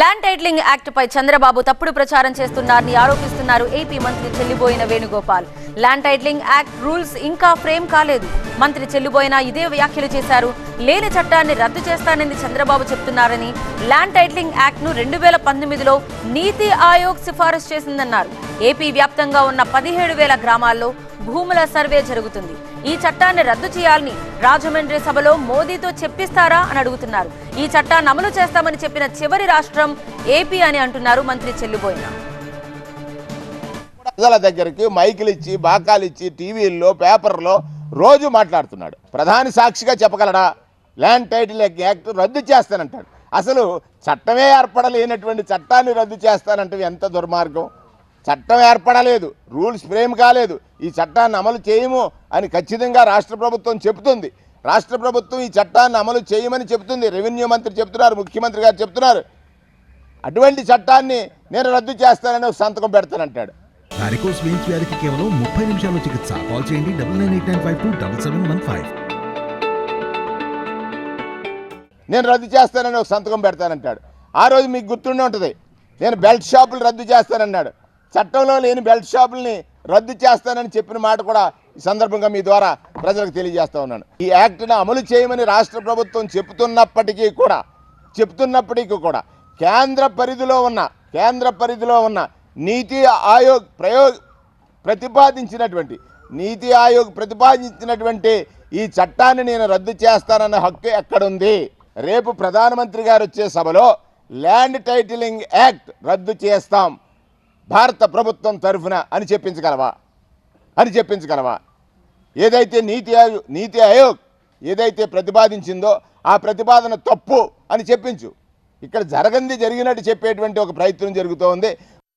Land titling యాక్ట్పై Chandrababu తప్పుడు ప్రచారం చేస్తున్నారని ఆరోపిస్తున్నారు ఏపీ మంత్రి Chelliboina Venugopal. Land titling act rules ఇంకా ఫ్రేమ్ కాలేదు. మంత్రి చెల్లిబోయిన ఇదే వ్యాఖ్యలు చేశారు. లేని చట్టాన్ని రద్దు చేస్తానని చంద్రబాబు చెప్తున్నారని ల్యాండ్ టైటిలింగ్ యాక్ట్ను రెండు వేల పంతొమ్మిదిలో నీతి ఆయోగ్ సిఫారసు చేసిందన్నారు. ఏపీ వ్యాప్తంగా ఉన్న పదిహేడు వేల గ్రామాల్లో భూముల సర్వే జరుగుతుంది. ఈ చట్టాన్ని రద్దు చేయాలని రాజమండ్రి సభలో మోదీతో చెప్పిస్తారా అని అడుగుతున్నారు. ఈ చట్టాన్ని అమలు చేస్తామని చెప్పిన చివరి రాష్ట్రం ఏపీ అని అంటున్నారు మంత్రి చెల్లిబోయిన. ప్రజల దగ్గరికి మైకులు ఇచ్చి బాకాలు ఇచ్చి టీవీల్లో పేపర్లో రోజు మాట్లాడుతున్నాడు. ప్రధాని సాక్షిగా చెప్పగలడా? ల్యాండ్ టైటిల్ యాక్ట్ రద్దు చేస్తానంటాడు. అసలు చట్టమే ఏర్పడలేనటువంటి చట్టాన్ని రద్దు చేస్తానంటే ఎంత దుర్మార్గం? చట్టం ఏర్పడలేదు రూల్స్ ఫ్రేమ్ కాలేదు ఈ చట్టాన్ని అమలు చేయము అని ఖచ్చితంగా రాష్ట్ర ప్రభుత్వం చెబుతుంది. రాష్ట్ర ప్రభుత్వం ఈ చట్టాన్ని అమలు చేయమని చెబుతుంది. రెవెన్యూ మంత్రి చెప్తున్నారు ముఖ్యమంత్రి గారు చెప్తున్నారు అటువంటి చట్టాన్ని నేను రద్దు చేస్తానని ఒక సంతకం పెడతానంటాడు. వారికోస్ వెయిన్స్ వ్యాధికి కేవలం ముప్పై నిమిషాల్లో చికిత్స. కాల్ చేయండి double nine eight nine five two double seven one five. నేను రద్దు చేస్తానని ఒక సంతకం పెడతానంటాడు. ఆ రోజు మీకు గుర్తుండే ఉంటుంది. నేను బెల్ట్ షాపులు రద్దు చేస్తానన్నాడు. చట్టంలో లేని బెల్ట్ షాపుల్ని రద్దు చేస్తానని చెప్పిన మాట కూడా ఈ సందర్భంగా మీ ద్వారా ప్రజలకు తెలియజేస్తా ఉన్నాను. ఈ యాక్ట్ను అమలు చేయమని రాష్ట్ర ప్రభుత్వం చెబుతున్నప్పటికీ కూడా చెప్తున్నప్పటికీ కూడా కేంద్ర పరిధిలో ఉన్న కేంద్ర పరిధిలో ఉన్న నీతి ఆయోగ్ ప్రయో ప్రతిపాదించినటువంటి నీతి ఆయోగ్ ప్రతిపాదించినటువంటి ఈ చట్టాన్ని నేను రద్దు చేస్తానన్న హక్కు ఎక్కడుంది? రేపు ప్రధానమంత్రి గారు వచ్చే సభలో ల్యాండ్ టైటిలింగ్ యాక్ట్ రద్దు చేస్తాం. భారత ప్రభుత్వం తరఫున అని చెప్పించగలవా? అని చెప్పించగలవా? ఏదైతే నీతి ఆయోగ్ నీతి ఆయోగ్ ఏదైతే ప్రతిపాదించిందో ఆ ప్రతిపాదన తప్పు అని చెప్పించు. ఇక్కడ జరగంది జరిగినట్టు చెప్పేటువంటి ఒక ప్రయత్నం జరుగుతోంది.